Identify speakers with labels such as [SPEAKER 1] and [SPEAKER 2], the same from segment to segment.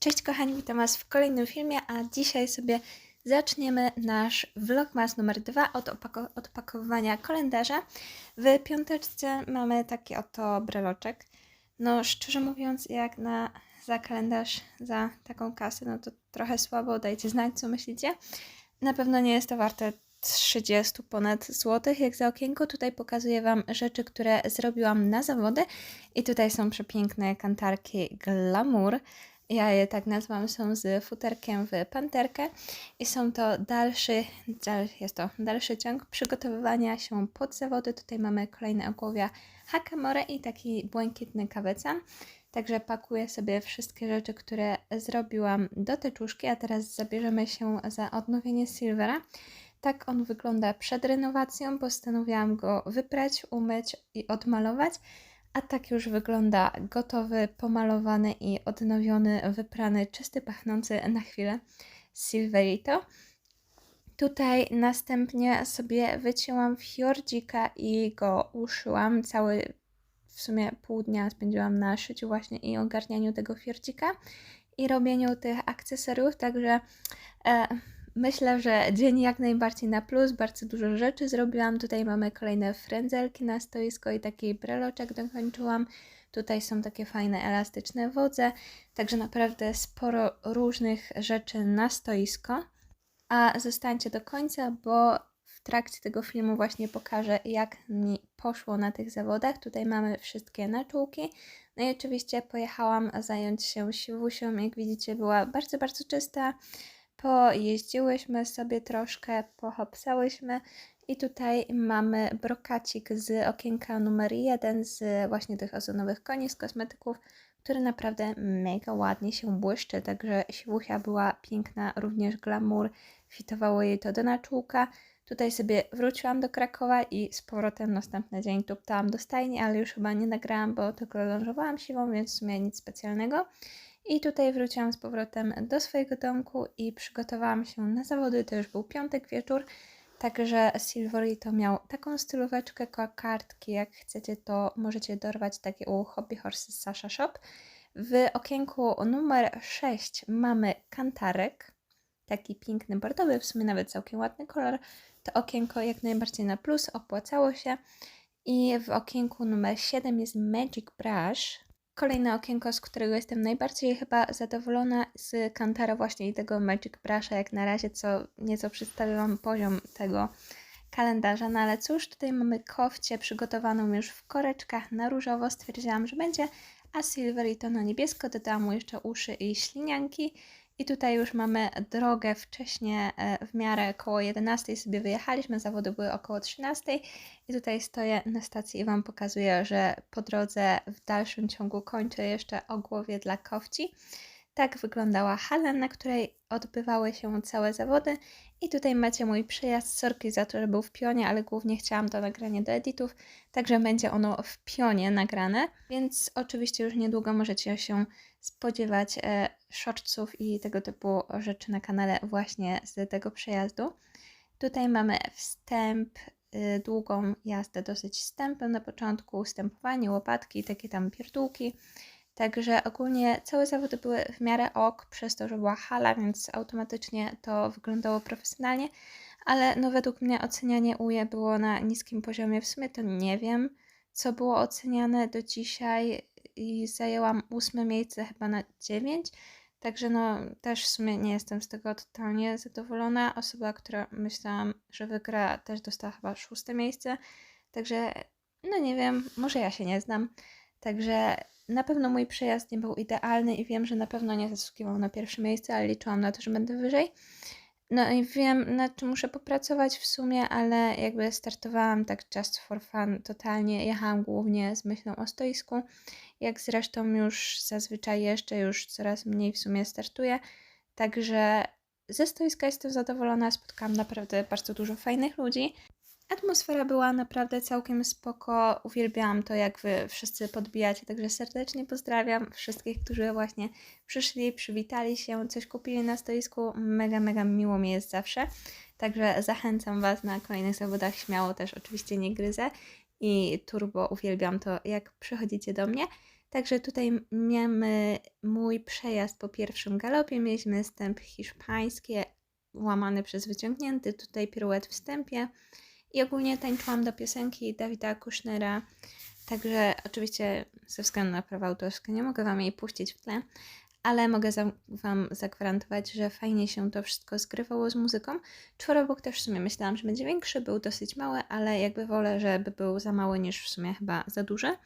[SPEAKER 1] Cześć kochani, witam Was w kolejnym filmie, a dzisiaj sobie zaczniemy nasz vlogmas numer 2 od odpakowywania kalendarza. W piąteczce mamy taki oto breloczek. No szczerze mówiąc, jak na za kalendarz, za taką kasę, no to trochę słabo, dajcie znać co myślicie. Na pewno nie jest to warte 30 ponad złotych, jak za okienko. Tutaj pokazuję Wam rzeczy, które zrobiłam na zawody i tutaj są przepiękne kantarki Glamour. Ja je tak nazwałam, są z futerkiem w panterkę i są to dalszy, dal- jest to dalszy ciąg przygotowywania się pod zawody. Tutaj mamy kolejne ogłowia Hakamore i taki błękitny kawecan. Także pakuję sobie wszystkie rzeczy, które zrobiłam do teczuszki, a teraz zabierzemy się za odnowienie Silvera. Tak on wygląda przed renowacją. Postanowiłam go wyprać, umyć i odmalować. A tak już wygląda gotowy, pomalowany i odnowiony, wyprany, czysty, pachnący na chwilę Silverito. Tutaj następnie sobie wycięłam fiordzika i go uszyłam. Cały w sumie pół dnia spędziłam na szyciu właśnie i ogarnianiu tego fiordzika i robieniu tych akcesoriów, także e, myślę, że dzień jak najbardziej na plus, bardzo dużo rzeczy zrobiłam. Tutaj mamy kolejne frędzelki na stoisko i taki breloczek dokończyłam. Tutaj są takie fajne elastyczne wodze, także naprawdę sporo różnych rzeczy na stoisko. A zostańcie do końca, bo w trakcie tego filmu właśnie pokażę, jak mi poszło na tych zawodach. Tutaj mamy wszystkie naczółki. No i oczywiście pojechałam zająć się siwusią. Jak widzicie, była bardzo, bardzo czysta. Pojeździłyśmy sobie troszkę, pohopsałyśmy. I tutaj mamy brokacik z okienka numer jeden z właśnie tych ozonowych koni z kosmetyków, który naprawdę mega ładnie się błyszczy, także siwusia była piękna, również glamour, fitowało jej to do naczółka. Tutaj sobie wróciłam do Krakowa i z powrotem następny dzień tuptałam do stajni, ale już chyba nie nagrałam, bo tylko lążowałam siwą, więc w sumie nic specjalnego. I tutaj wróciłam z powrotem do swojego domku i przygotowałam się na zawody. To już był piątek wieczór, także Silverito miał taką stylóweczkę, kartki. Jak chcecie, to możecie dorwać takie u Hobby Horses Sasha Shop. W okienku numer 6 mamy kantarek, taki piękny bordowy, w sumie nawet całkiem ładny kolor. To okienko jak najbardziej na plus, opłacało się. I w okienku numer 7 jest Magic Brush. Kolejne okienko, z którego jestem najbardziej chyba zadowolona z Kantara właśnie i tego Magic Brusha jak na razie, co nieco przedstawiłam poziom tego kalendarza. No ale cóż, tutaj mamy kofcie przygotowaną już w koreczkach na różowo. Stwierdziłam, że będzie, a Silver i to na niebiesko. Dodałam mu jeszcze uszy i ślinianki. I tutaj już mamy drogę wcześniej, e, w miarę około 11 sobie wyjechaliśmy, zawody były około 13 i tutaj stoję na stacji i Wam pokazuję, że po drodze w dalszym ciągu kończę jeszcze ogłowie dla kowci. Tak wyglądała hala, na której odbywały się całe zawody. I tutaj macie mój przejazd. Sorki za to, że był w pionie, ale głównie chciałam to nagranie do editów, także będzie ono w pionie nagrane. Więc oczywiście już niedługo możecie się spodziewać e, i tego typu rzeczy na kanale właśnie z tego przejazdu. Tutaj mamy wstęp, y, długą jazdę dosyć wstępem na początku, stępowanie, łopatki, takie tam pierdółki. Także ogólnie całe zawody były w miarę ok, przez to, że była hala, więc automatycznie to wyglądało profesjonalnie, ale no według mnie ocenianie UE było na niskim poziomie. W sumie to nie wiem, co było oceniane do dzisiaj i zajęłam ósme miejsce chyba na 9. Także no też w sumie nie jestem z tego totalnie zadowolona. Osoba, która myślałam, że wygra, też dostała chyba szóste miejsce. Także no nie wiem, może ja się nie znam. Także na pewno mój przejazd nie był idealny i wiem, że na pewno nie zasługiwał na pierwsze miejsce, ale liczyłam na to, że będę wyżej. No i wiem, nad czym muszę popracować w sumie, ale jakby startowałam tak just for fun totalnie. Jechałam głównie z myślą o stoisku, jak zresztą już zazwyczaj jeszcze już coraz mniej w sumie startuję. Także ze stoiska jestem zadowolona, spotkałam naprawdę bardzo dużo fajnych ludzi. Atmosfera była naprawdę całkiem spoko. Uwielbiałam to, jak wy wszyscy podbijacie, także serdecznie pozdrawiam wszystkich, którzy właśnie przyszli, przywitali się, coś kupili na stoisku. Mega, mega miło mi jest zawsze. Także zachęcam Was na kolejnych zawodach śmiało, też oczywiście nie gryzę i turbo uwielbiam to, jak przychodzicie do mnie. Także tutaj mamy mój przejazd po pierwszym galopie. Mieliśmy stęp hiszpański, łamany przez wyciągnięty, tutaj piruet w stępie. I ogólnie tańczyłam do piosenki Dawida Kushnera. Także oczywiście ze względu na prawa autorskie nie mogę Wam jej puścić w tle, ale mogę za, Wam zagwarantować, że fajnie się to wszystko zgrywało z muzyką. Czworobok też w sumie myślałam, że będzie większy, był dosyć mały, ale jakby wolę, żeby był za mały niż w sumie chyba za duży.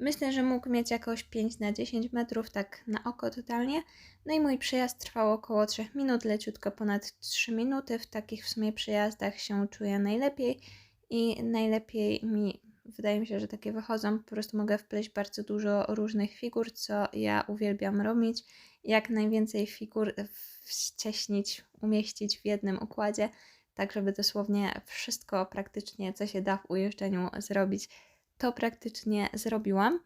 [SPEAKER 1] Myślę, że mógł mieć jakoś 5 na 10 metrów, tak na oko totalnie. No i mój przejazd trwał około 3 minut, leciutko ponad 3 minuty. W takich w sumie przejazdach się czuję najlepiej i najlepiej mi, wydaje mi się, że takie wychodzą. Po prostu mogę wpleść bardzo dużo różnych figur, co ja uwielbiam robić. Jak najwięcej figur wcieśnić, umieścić w jednym układzie, tak żeby dosłownie wszystko praktycznie, co się da w ujeżdżeniu zrobić to praktycznie zrobiłam.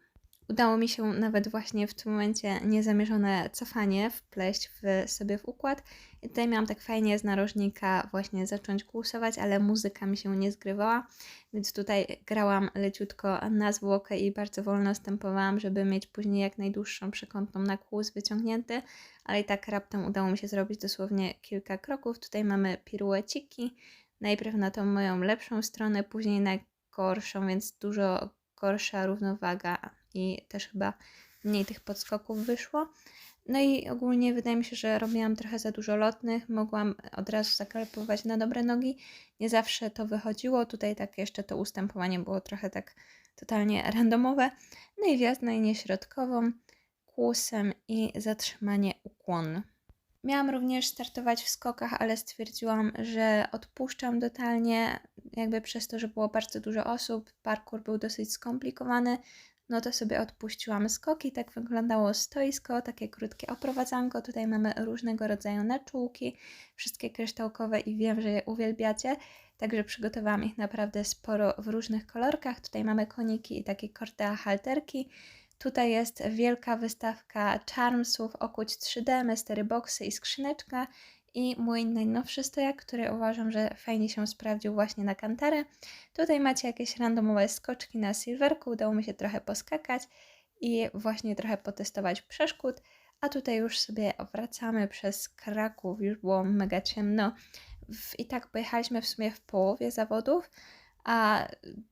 [SPEAKER 1] Udało mi się nawet właśnie w tym momencie niezamierzone cofanie wpleść w sobie w układ. I tutaj miałam tak fajnie z narożnika właśnie zacząć kłusować, ale muzyka mi się nie zgrywała, więc tutaj grałam leciutko na zwłokę i bardzo wolno stępowałam, żeby mieć później jak najdłuższą przekątną na kłus wyciągnięty, ale i tak raptem udało mi się zrobić dosłownie kilka kroków. Tutaj mamy pirueciki, najpierw na tą moją lepszą stronę, później na gorszą, więc dużo gorsza równowaga i też chyba mniej tych podskoków wyszło. No i ogólnie wydaje mi się, że robiłam trochę za dużo lotnych, mogłam od razu zakalepować na dobre nogi. Nie zawsze to wychodziło. Tutaj tak jeszcze to ustępowanie było trochę tak totalnie randomowe. No i wjazd na linię środkową, kłusem i zatrzymanie ukłon. Miałam również startować w skokach, ale stwierdziłam, że odpuszczam totalnie, jakby przez to, że było bardzo dużo osób, parkour był dosyć skomplikowany, no to sobie odpuściłam skoki. Tak wyglądało stoisko, takie krótkie oprowadzanko. Tutaj mamy różnego rodzaju naczółki, wszystkie kryształkowe i wiem, że je uwielbiacie. Także przygotowałam ich naprawdę sporo w różnych kolorkach. Tutaj mamy koniki i takie kortea halterki. Tutaj jest wielka wystawka charmsów, okuć 3D, mystery boxy i skrzyneczka i mój najnowszy stojak, który uważam, że fajnie się sprawdził właśnie na kantarę. Tutaj macie jakieś randomowe skoczki na silverku, udało mi się trochę poskakać i właśnie trochę potestować przeszkód, a tutaj już sobie wracamy przez Kraków, już było mega ciemno. I tak pojechaliśmy w sumie w połowie zawodów, a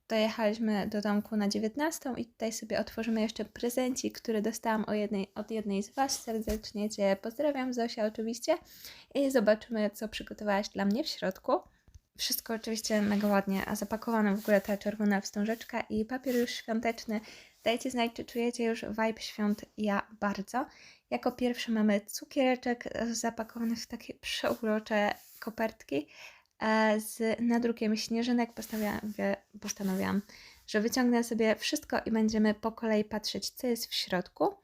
[SPEAKER 1] dojechaliśmy do domku na 19 i tutaj sobie otworzymy jeszcze prezencik, który dostałam jednej, od jednej z Was. Serdecznie Cię pozdrawiam, Zosia oczywiście. I zobaczymy, co przygotowałaś dla mnie w środku. Wszystko oczywiście mega ładnie zapakowane, w ogóle ta czerwona wstążeczka i papier już świąteczny. Dajcie znać, czy czujecie już vibe świąt. Ja bardzo. Jako pierwszy mamy cukiereczek zapakowany w takie przeurocze kopertki. E, z nadrukiem śnieżynek postanowiłam, postanowiłam, że wyciągnę sobie wszystko i będziemy po kolei patrzeć, co jest w środku.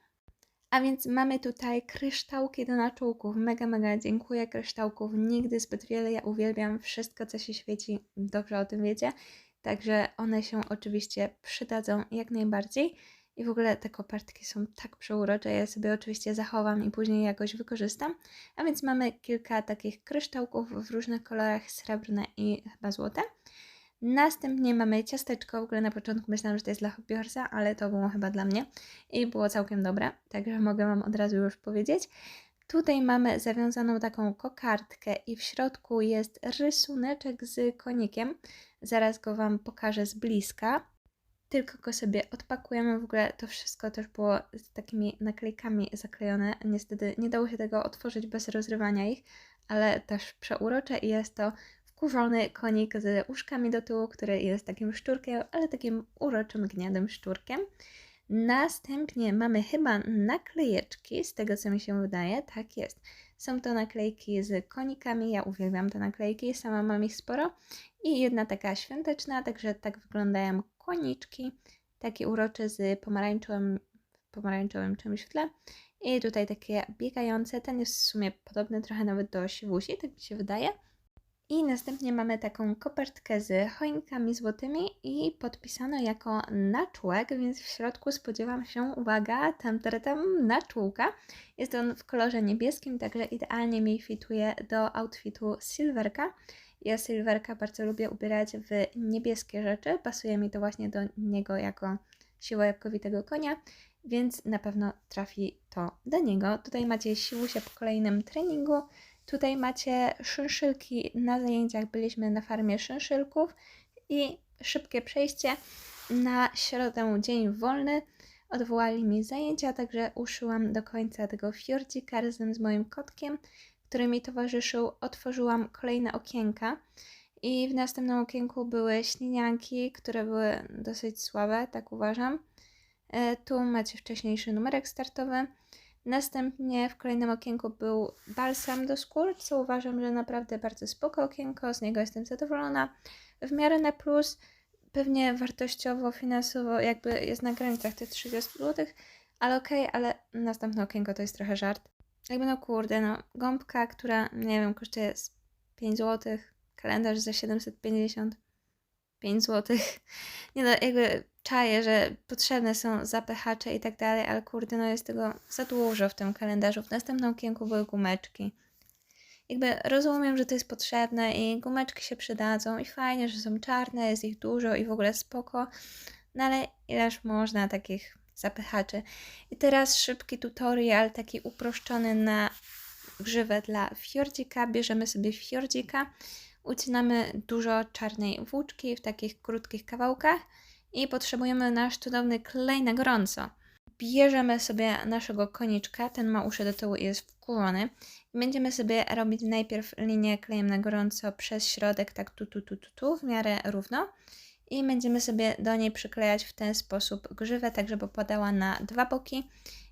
[SPEAKER 1] A więc mamy tutaj kryształki do naczółków. Mega, mega dziękuję kryształków. Nigdy zbyt wiele. Ja uwielbiam wszystko, co się świeci. Dobrze o tym wiecie. Także one się oczywiście przydadzą jak najbardziej. I w ogóle te kopertki są tak przeurocze, ja sobie oczywiście zachowam i później jakoś wykorzystam. A więc mamy kilka takich kryształków w różnych kolorach, srebrne i chyba złote. Następnie mamy ciasteczko, w ogóle na początku myślałam, że to jest dla hobbyhorsa, ale to było chyba dla mnie i było całkiem dobre, także mogę Wam od razu już powiedzieć. Tutaj mamy zawiązaną taką kokardkę i w środku jest rysuneczek z konikiem. Zaraz go Wam pokażę z bliska tylko go sobie odpakujemy. W ogóle to wszystko też było z takimi naklejkami zaklejone. Niestety nie dało się tego otworzyć bez rozrywania ich, ale też przeurocze i jest to wkurzony konik z uszkami do tyłu, który jest takim szczurkiem, ale takim uroczym, gniadym szczurkiem. Następnie mamy chyba naklejeczki, z tego co mi się wydaje, tak jest. Są to naklejki z konikami, ja uwielbiam te naklejki, sama mam ich sporo. I jedna taka świąteczna, także tak wyglądają koniczki, taki uroczy z pomarańczowym, pomarańczowym czymś w tle. I tutaj takie biegające, ten jest w sumie podobny trochę nawet do siwusi, tak mi się wydaje. I następnie mamy taką kopertkę z choinkami złotymi i podpisano jako naczółek, więc w środku spodziewam się, uwaga, tam, tam, naczółka. Jest on w kolorze niebieskim, także idealnie mi fituje do outfitu Silverka. Ja Silverka bardzo lubię ubierać w niebieskie rzeczy. Pasuje mi to właśnie do niego jako siła jabłkowitego konia. więc na pewno trafi to do niego. Tutaj macie siłusia po kolejnym treningu. Tutaj macie szynszylki na zajęciach. Byliśmy na farmie szynszylków i szybkie przejście na środę dzień wolny. Odwołali mi zajęcia, także uszyłam do końca tego fiordzika razem z moim kotkiem, który mi towarzyszył. Otworzyłam kolejne okienka i w następnym okienku były ślinianki, które były dosyć słabe, tak uważam. E, Tu macie wcześniejszy numerek startowy. Następnie w kolejnym okienku był balsam do skór, co uważam, że naprawdę bardzo spoko okienko, z niego jestem zadowolona. W miarę na plus, pewnie wartościowo, finansowo jakby jest na granicach tych 30 zł, ale okej, ale następne okienko to jest trochę żart. Jakby no kurde, no gąbka, która nie wiem, kosztuje z 5 zł, kalendarz za 750, 5 zł. Nie no, jakby czaję, że potrzebne są zapychacze i tak dalej, ale kurde, no jest tego za dużo w tym kalendarzu. W następnym okienku były gumeczki. Jakby rozumiem, że to jest potrzebne i gumeczki się przydadzą i fajnie, że są czarne, jest ich dużo i w ogóle spoko, no ale ileż można takich zapychaczy. I teraz szybki tutorial, taki uproszczony na grzywę dla fiordzika. Bierzemy sobie fiordzika, ucinamy dużo czarnej włóczki w takich krótkich kawałkach i potrzebujemy nasz cudowny klej na gorąco. Bierzemy sobie naszego koniczka, ten ma uszy do tyłu i jest wkurzony. I będziemy sobie robić najpierw linię klejem na gorąco przez środek, tak tu, tu, tu, tu, tu, w miarę równo. I będziemy sobie do niej przyklejać w ten sposób grzywę, tak żeby podała na dwa boki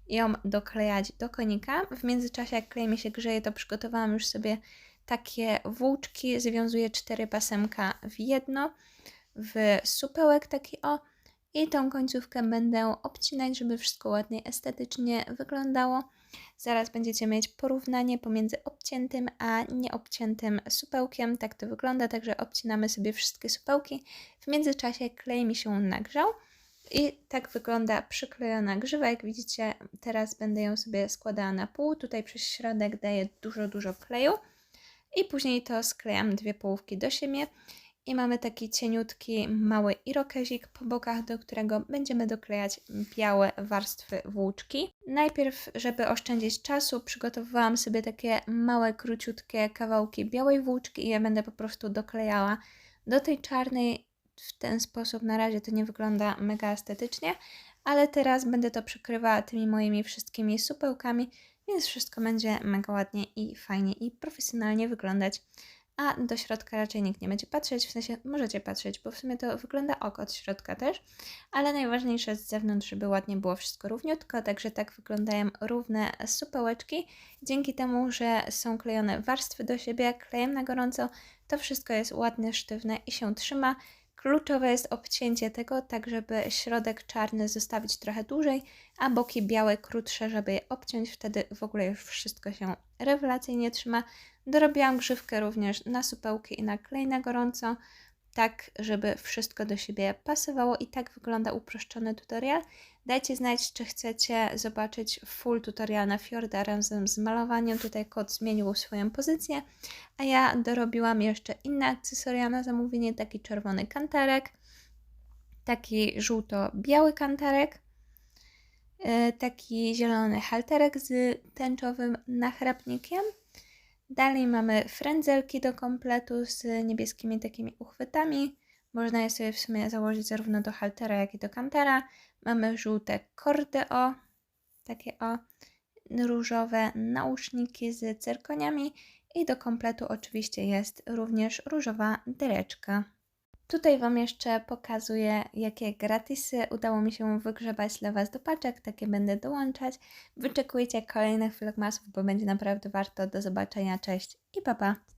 [SPEAKER 1] i ją doklejać do konika. W międzyczasie, jak klej mi się grzeje, to przygotowałam już sobie takie włóczki. Związuję cztery pasemka w jedno, w supełek taki o. I tą końcówkę będę obcinać, żeby wszystko ładnie estetycznie wyglądało. Zaraz będziecie mieć porównanie pomiędzy obciętym a nieobciętym supełkiem. Tak to wygląda, także obcinamy sobie wszystkie supełki. W międzyczasie klej mi się nagrzał. I tak wygląda przyklejona grzywa. Jak widzicie, teraz będę ją sobie składała na pół. Tutaj przez środek daję dużo, dużo kleju. I później to sklejam dwie połówki do siebie. I mamy taki cieniutki, mały irokezik po bokach, do którego będziemy doklejać białe warstwy włóczki. Najpierw, żeby oszczędzić czasu, przygotowałam sobie takie małe, króciutkie kawałki białej włóczki i ja będę po prostu doklejała do tej czarnej w ten sposób. Na razie to nie wygląda mega estetycznie, ale teraz będę to przykrywała tymi moimi wszystkimi supełkami, więc wszystko będzie mega ładnie i fajnie i profesjonalnie wyglądać a do środka raczej nikt nie będzie patrzeć, w sensie możecie patrzeć, bo w sumie to wygląda ok od środka też, ale najważniejsze z zewnątrz, żeby ładnie było wszystko równiutko, także tak wyglądają równe supełeczki. Dzięki temu, że są klejone warstwy do siebie klejem na gorąco, to wszystko jest ładne, sztywne i się trzyma. Kluczowe jest obcięcie tego, tak żeby środek czarny zostawić trochę dłużej, a boki białe krótsze, żeby je obciąć. Wtedy w ogóle już wszystko się rewelacyjnie trzyma. Dorobiłam grzywkę również na supełki i na klej na gorąco, tak żeby wszystko do siebie pasowało i tak wygląda uproszczony tutorial. Dajcie znać, czy chcecie zobaczyć full tutorial na Fjorda razem z malowaniem. Tutaj kot zmienił swoją pozycję, a ja dorobiłam jeszcze inne akcesoria na zamówienie, taki czerwony kantarek, taki żółto-biały kantarek, yy, taki zielony halterek z tęczowym nachrapnikiem, Dalej mamy frędzelki do kompletu z niebieskimi takimi uchwytami. Można je sobie w sumie założyć zarówno do haltera, jak i do kantera. Mamy żółte kordy o, takie o, różowe nauszniki z cyrkoniami i do kompletu oczywiście jest również różowa dyreczka. Tutaj Wam jeszcze pokazuję, jakie gratisy udało mi się wygrzebać dla Was do paczek, takie będę dołączać. Wyczekujcie kolejnych vlogmasów, bo będzie naprawdę warto. Do zobaczenia, cześć i pa pa!